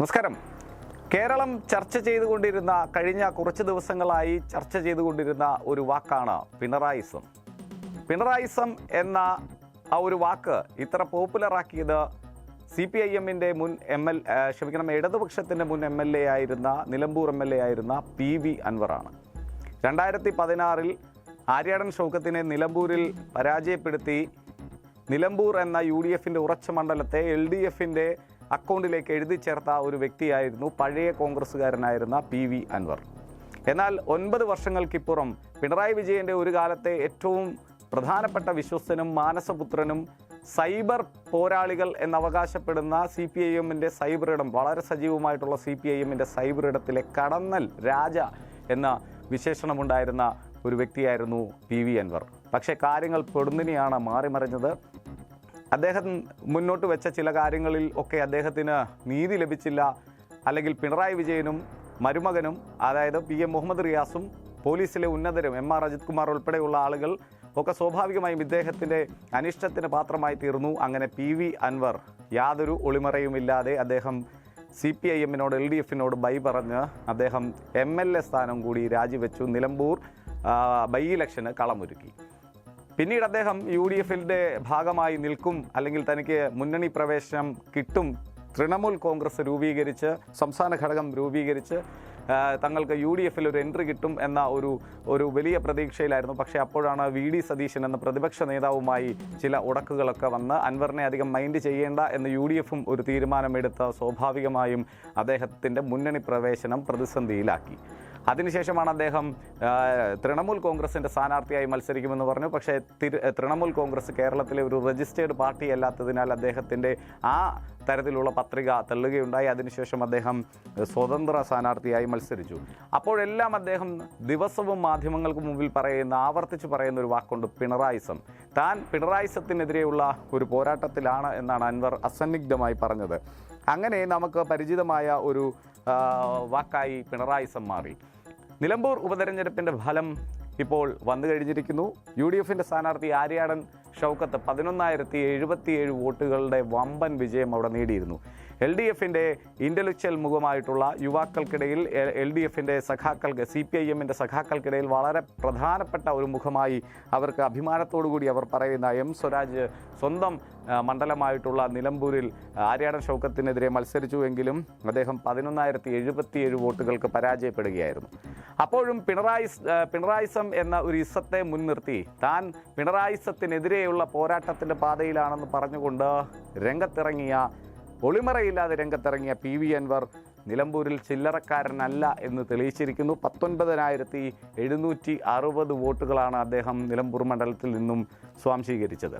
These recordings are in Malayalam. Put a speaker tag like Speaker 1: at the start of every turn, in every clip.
Speaker 1: നമസ്കാരം. കേരളം ചർച്ച ചെയ്തുകൊണ്ടിരുന്ന കഴിഞ്ഞ കുറച്ച് ദിവസങ്ങളായി ചർച്ച ചെയ്തുകൊണ്ടിരുന്ന ഒരു വാക്കാണ് പിണറായിസം. പിണറായിസം എന്ന ആ ഒരു വാക്ക് ഇത്ര പോപ്പുലറാക്കിയത് സി പി ഐ എമ്മിന്റെ മുൻ എം എൽ ക്ഷമിക്കണം ഇടതുപക്ഷത്തിന്റെ മുൻ എം എൽ എ ആയിരുന്ന നിലമ്പൂർ എം എൽ എ ആയിരുന്ന പി വി അൻവറാണ്. രണ്ടായിരത്തി പതിനാറിൽ ആര്യാടൻ ഷൗക്കത്തിനെ നിലമ്പൂരിൽ പരാജയപ്പെടുത്തി. നിലമ്പൂർ എന്ന യു ഡി എഫിന്റെ ഉറച്ച മണ്ഡലത്തെ എൽ ഡി എഫിന്റെ അക്കൗണ്ടിലേക്ക് എഴുതി ചേർത്ത ഒരു വ്യക്തിയായിരുന്നു പഴയ കോൺഗ്രസ്സുകാരനായിരുന്ന പി വി അൻവർ. എന്നാൽ ഒൻപത് വർഷങ്ങൾക്കിപ്പുറം പിണറായി വിജയന്റെ ഒരു കാലത്തെ ഏറ്റവും പ്രധാനപ്പെട്ട വിശ്വസ്തനും മാനസപുത്രനും സൈബർ പോരാളികൾ എന്നവകാശപ്പെടുന്ന സി പി ഐ എമ്മിന്റെ സൈബർ ഇടം വളരെ സജീവമായിട്ടുള്ള സി പി ഐ എമ്മിന്റെ സൈബർ ഇടത്തിലെ കടന്നൽ രാജ എന്ന വിശേഷണമുണ്ടായിരുന്ന ഒരു വ്യക്തിയായിരുന്നു പി വി അൻവർ. പക്ഷേ കാര്യങ്ങൾ പൊടുന്നിനെയാണ് മാറിമറിഞ്ഞത്. അദ്ദേഹം മുന്നോട്ട് വെച്ച ചില കാര്യങ്ങളിൽ ഒക്കെ അദ്ദേഹത്തിന് നീതി ലഭിച്ചില്ല. അല്ലെങ്കിൽ പിണറായി വിജയനും മരുമകനും അതായത് പി എം മുഹമ്മദ് റിയാസും പോലീസിലെ ഉന്നതരും എം ആർ അജിത് കുമാർ ഉൾപ്പെടെയുള്ള ആളുകൾ ഒക്കെ സ്വാഭാവികമായും ഇദ്ദേഹത്തിന്റെ അനിഷ്ടത്തിന് പാത്രമായി തീർന്നു. അങ്ങനെ പി വി അൻവർ യാതൊരു ഒളിമറയുമില്ലാതെ അദ്ദേഹം സി പി ഐ എമ്മിനോട് എൽ ഡി എഫിനോട് ബൈ പറഞ്ഞ് അദ്ദേഹം എം എൽ എ സ്ഥാനം കൂടി രാജിവെച്ചു. നിലമ്പൂർ ബൈ ഇലക്ഷന് കളമൊരുക്കി. പിന്നീട് അദ്ദേഹം യു ഡി എഫിന്റെ ഭാഗമായി നിൽക്കും അല്ലെങ്കിൽ തനിക്ക് മുന്നണി പ്രവേശനം കിട്ടും. തൃണമൂൽ കോൺഗ്രസ് രൂപീകരിച്ച് സംസ്ഥാന ഘടകം രൂപീകരിച്ച് തങ്ങൾക്ക് യു ഡി എഫിൽ ഒരു എൻട്രി കിട്ടും എന്ന ഒരു ഒരു വലിയ പ്രതീക്ഷയിലായിരുന്നു. പക്ഷേ അപ്പോഴാണ് വി ഡി സതീശൻ എന്ന പ്രതിപക്ഷ നേതാവുമായി ചില ഉടക്കുകളൊക്കെ വന്ന് അൻവറിനെ അധികം മൈൻഡ് ചെയ്യേണ്ട എന്ന് യു ഡി എഫും ഒരു തീരുമാനമെടുത്ത് സ്വാഭാവികമായും അദ്ദേഹത്തിന്റെ മുന്നണി പ്രവേശനം പ്രതിസന്ധിയിലാക്കി. അതിനുശേഷമാണ് അദ്ദേഹം തൃണമൂൽ കോൺഗ്രസിന്റെ സ്ഥാനാർത്ഥിയായി മത്സരിക്കുമെന്ന് പറഞ്ഞു. പക്ഷേ തൃണമൂൽ കോൺഗ്രസ് കേരളത്തിലെ ഒരു രജിസ്റ്റേർഡ് പാർട്ടി അല്ലാത്തതിനാൽ അദ്ദേഹത്തിന്റെ ആ തരത്തിലുള്ള പത്രിക തള്ളുകയുണ്ടായി. അതിനുശേഷം അദ്ദേഹം സ്വതന്ത്ര സ്ഥാനാർത്ഥിയായി മത്സരിച്ചു. അപ്പോഴെല്ലാം അദ്ദേഹം ദിവസവും മാധ്യമങ്ങൾക്ക് മുമ്പിൽ പറയുന്ന ആവർത്തിച്ച് പറയുന്ന ഒരു വാക്കുണ്ട് പിണറായിസം. താൻ പിണറായിസത്തിനെതിരെയുള്ള ഒരു പോരാട്ടത്തിലാണ് എന്നാണ് അൻവർ അസന്നിഗ്ധമായി പറഞ്ഞത്. അങ്ങനെ നമുക്ക് പരിചിതമായ ഒരു വാക്കായി പിണറായിസം മാറി. നിലമ്പൂർ ഉപതെരഞ്ഞെടുപ്പിന്റെ ഫലം ഇപ്പോൾ വന്നു കഴിഞ്ഞിരിക്കുന്നു യു ഡി എഫിന്റെ സ്ഥാനാർത്ഥി ആര്യാടൻ ഷൗക്കത്ത് പതിനൊന്നായിരത്തി എഴുപത്തിയേഴ് വോട്ടുകളുടെ വമ്പൻ വിജയം അവിടെ നേടിയിരുന്നു. എൽ ഡി എഫിന്റെ ഇന്റലക്ച്വൽ മുഖമായിട്ടുള്ള യുവാക്കൾക്കിടയിൽ എൽ ഡി എഫിന്റെ സഖാക്കൾക്ക് സി പി ഐ എമ്മിന്റെ സഖാക്കൾക്കിടയിൽ വളരെ പ്രധാനപ്പെട്ട ഒരു മുഖമായി അവർക്ക് അഭിമാനത്തോടു കൂടി അവർ പറയുന്ന എം സ്വരാജ് സ്വന്തം മണ്ഡലമായിട്ടുള്ള നിലമ്പൂരിൽ ആര്യാടൻ ഷൗക്കത്തിനെതിരെ മത്സരിച്ചുവെങ്കിലും അദ്ദേഹം പതിനൊന്നായിരത്തി എഴുപത്തിയേഴ് വോട്ടുകൾക്ക് പരാജയപ്പെടുകയായിരുന്നു. അപ്പോഴും പിണറായി പിണറായിസം എന്ന ഒരു ഇസത്തെ മുൻനിർത്തി. താൻ പിണറായിസത്തിനെതിരെയുള്ള പോരാട്ടത്തിന്റെ പാതയിലാണെന്ന് പറഞ്ഞുകൊണ്ട് രംഗത്തിറങ്ങിയ ഒളിമറയില്ലാതെ രംഗത്തിറങ്ങിയ പി വി അൻവർ നിലമ്പൂരിൽ ചില്ലറക്കാരനല്ല എന്ന് തെളിയിച്ചിരിക്കുന്നു. പത്തൊൻപതിനായിരത്തി എഴുന്നൂറ്റി അറുപത് വോട്ടുകളാണ് അദ്ദേഹം നിലമ്പൂർ മണ്ഡലത്തിൽ നിന്നും സ്വാംശീകരിച്ചത്.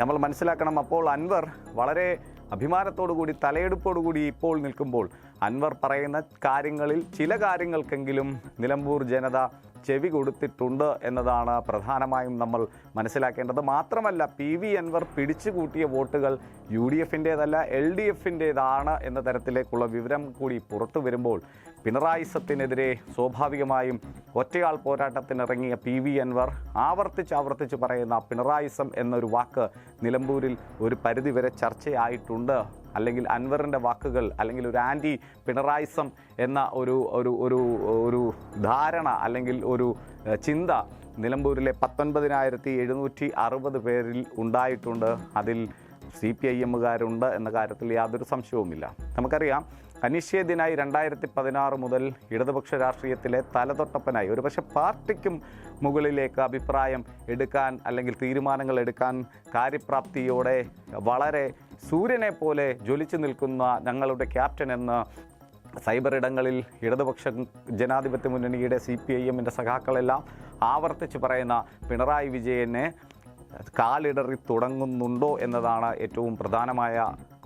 Speaker 1: നമ്മൾ മനസ്സിലാക്കണം അപ്പോൾ അൻവർ വളരെ അഭിമാനത്തോടു കൂടി തലയെടുപ്പോടു കൂടി ഇപ്പോൾ നിൽക്കുമ്പോൾ അൻവർ പറയുന്ന കാര്യങ്ങളിൽ ചില കാര്യങ്ങൾക്കെങ്കിലും നിലമ്പൂർ ജനത ചെവി കൊടുത്തിട്ടുണ്ട് എന്നതാണ് പ്രധാനമായും നമ്മൾ മനസ്സിലാക്കേണ്ടത്. മാത്രമല്ല പി വി അൻവർ പിടിച്ചുകൂട്ടിയ വോട്ടുകൾ യു ഡി എഫിന്റേതല്ല എൽ ഡി എഫിന്റേതാണ് എന്ന തരത്തിലേക്കുള്ള വിവരം കൂടി പുറത്തു വരുമ്പോൾ പിണറായി സത്തിനെതിരെ സ്വാഭാവികമായും ഒറ്റയാൾ പോരാട്ടത്തിനിറങ്ങിയ പി വി അൻവർ ആവർത്തിച്ച് ആവർത്തിച്ച് പറയുന്ന പിണറായിസം എന്നൊരു വാക്ക് നിലമ്പൂരിൽ ഒരു പരിധിവരെ ചർച്ചയായിട്ടുണ്ട്. അല്ലെങ്കിൽ അൻവറിന്റെ വാക്കുകൾ അല്ലെങ്കിൽ ഒരു ആന്റി പിണറായിസം എന്ന ഒരു ഒരു ഒരു ഒരു ധാരണ അല്ലെങ്കിൽ ഒരു ചിന്ത നിലമ്പൂരിലെ പത്തൊൻപതിനായിരത്തി എഴുന്നൂറ്റി അറുപത് പേരിൽ ഉണ്ടായിട്ടുണ്ട്. അതിൽ സി പി ഐ എമ്മുകാരുണ്ട് എന്ന കാര്യത്തിൽ യാതൊരു സംശയവുമില്ല. നമുക്കറിയാം അനിശ്ചയത്തിനായി രണ്ടായിരത്തി പതിനാറ് മുതൽ ഇടതുപക്ഷ രാഷ്ട്രീയത്തിലെ തലതൊട്ടപ്പനായി. ഒരുപക്ഷെ പാർട്ടിക്കും മുകളിലേക്ക് അഭിപ്രായം എടുക്കാൻ അല്ലെങ്കിൽ തീരുമാനങ്ങൾ എടുക്കാൻ കാര്യപ്രാപ്തിയോടെ വളരെ സൂര്യനെ പോലെ ജ്വലിച്ചു നിൽക്കുന്ന ഞങ്ങളുടെ ക്യാപ്റ്റൻ എന്ന് സൈബർ ഇടങ്ങളിൽ ഇടതുപക്ഷ ജനാധിപത്യ മുന്നണിയുടെ സി പി ഐ എമ്മിന്റെ സഖാക്കളെല്ലാം ആവർത്തിച്ച് പറയുന്ന പിണറായി വിജയനെ കാലിടറി തുടങ്ങുന്നുണ്ടോ എന്നതാണ് ഏറ്റവും പ്രധാനമായ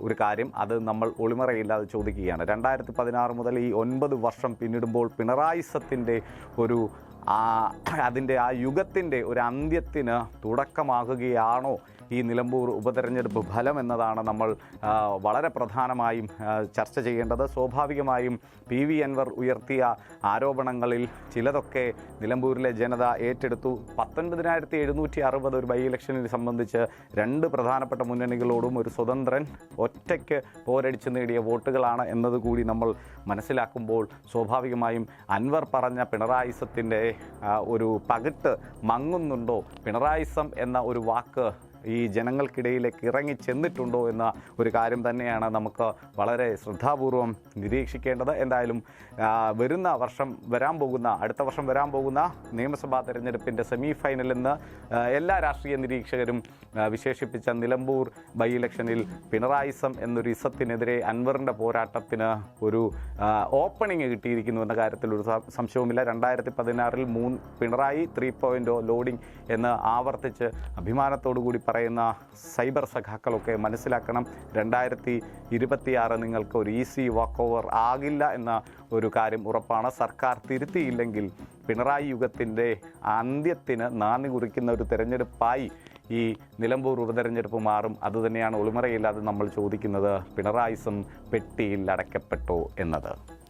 Speaker 1: ഒരു കാര്യം അത് നമ്മൾ ഒളിമറയില്ലാതെ ചോദിക്കുകയാണ്. രണ്ടായിരത്തി പതിനാറ് മുതൽ ഈ ഒൻപത് വർഷം പിന്നിടുമ്പോൾ പിണറായി സത്തിന്റെ ഒരു ആ അതിന്റെ ആ യുഗത്തിന്റെ ഒരു അന്ത്യത്തിന് തുടക്കമാകുകയാണോ ഈ നിലമ്പൂർ ഉപതെരഞ്ഞെടുപ്പ് ഫലം എന്നതാണ് നമ്മൾ വളരെ പ്രധാനമായും ചർച്ച ചെയ്യേണ്ടത്. സ്വാഭാവികമായും പി വി അൻവർ ഉയർത്തിയ ആരോപണങ്ങളിൽ ചിലതൊക്കെ നിലമ്പൂരിലെ ജനത ഏറ്റെടുത്തു. പത്തൊൻപതിനായിരത്തി എഴുന്നൂറ്റി അറുപത് ഒരു ബൈ ഇലക്ഷനിൽ സംബന്ധിച്ച് രണ്ട് പ്രധാനപ്പെട്ട മുന്നണികളോടും ഒരു സ്വതന്ത്രൻ ഒറ്റയ്ക്ക് പോരടിച്ച് നേടിയ വോട്ടുകളാണ് എന്നതുകൂടി നമ്മൾ മനസ്സിലാക്കുമ്പോൾ സ്വാഭാവികമായും അൻവർ പറഞ്ഞ പിണറായിസത്തിന്റെ ഒരു പകിട്ട് മങ്ങുന്നുണ്ടോ? പിണറായിസം എന്ന ഒരു വാക്ക് ഈ ജനങ്ങൾക്കിടയിലേക്ക് ഇറങ്ങി ചെന്നിട്ടുണ്ടോ എന്ന ഒരു കാര്യം തന്നെയാണ് നമുക്ക് വളരെ ശ്രദ്ധാപൂർവം നിരീക്ഷിക്കേണ്ടത്. എന്തായാലും വരുന്ന വർഷം വരാൻ പോകുന്ന അടുത്ത വർഷം വരാൻ പോകുന്ന നിയമസഭാ തെരഞ്ഞെടുപ്പിന്റെ സെമി ഫൈനലിൽ നിന്ന് എല്ലാ രാഷ്ട്രീയ നിരീക്ഷകരും വിശേഷിപ്പിച്ച നിലമ്പൂർ ബൈ ഇലക്ഷനിൽ പിണറായിസം എന്നൊരു ഇസത്തിനെതിരെ അൻവറിന്റെ പോരാട്ടത്തിന് ഒരു ഓപ്പണിങ് കിട്ടിയിരിക്കുന്നു എന്ന കാര്യത്തിൽ ഒരു സംശയവുമില്ല. രണ്ടായിരത്തി പതിനാറിൽ മൂന്ന് പിണറായി ത്രീ പോയിന്റോ ലോഡിംഗ് എന്ന് ആവർത്തിച്ച് അഭിമാനത്തോടു കൂടി പറയുന്ന സൈബർ സഖാക്കളൊക്കെ മനസ്സിലാക്കണം. രണ്ടായിരത്തി ഇരുപത്തിയാറ് നിങ്ങൾക്ക് ഒരു ഈസി വാക്ക് ഓവർ ആകില്ല എന്ന ഒരു കാര്യം ഉറപ്പാണ്. സർക്കാർ തിരുത്തിയില്ലെങ്കിൽ പിണറായി യുഗത്തിന്റെ അന്ത്യത്തിന് നാന്ദി കുറിക്കുന്ന ഒരു തെരഞ്ഞെടുപ്പായി ഈ നിലമ്പൂർ ഉപതെരഞ്ഞെടുപ്പ് മാറും. അതുതന്നെയാണ് ഒളിമറയില്ലാതെ നമ്മൾ ചോദിക്കുന്നത് പിണറായിസം പെട്ടിയിൽ അടയ്ക്കപ്പെട്ടോ എന്നത്.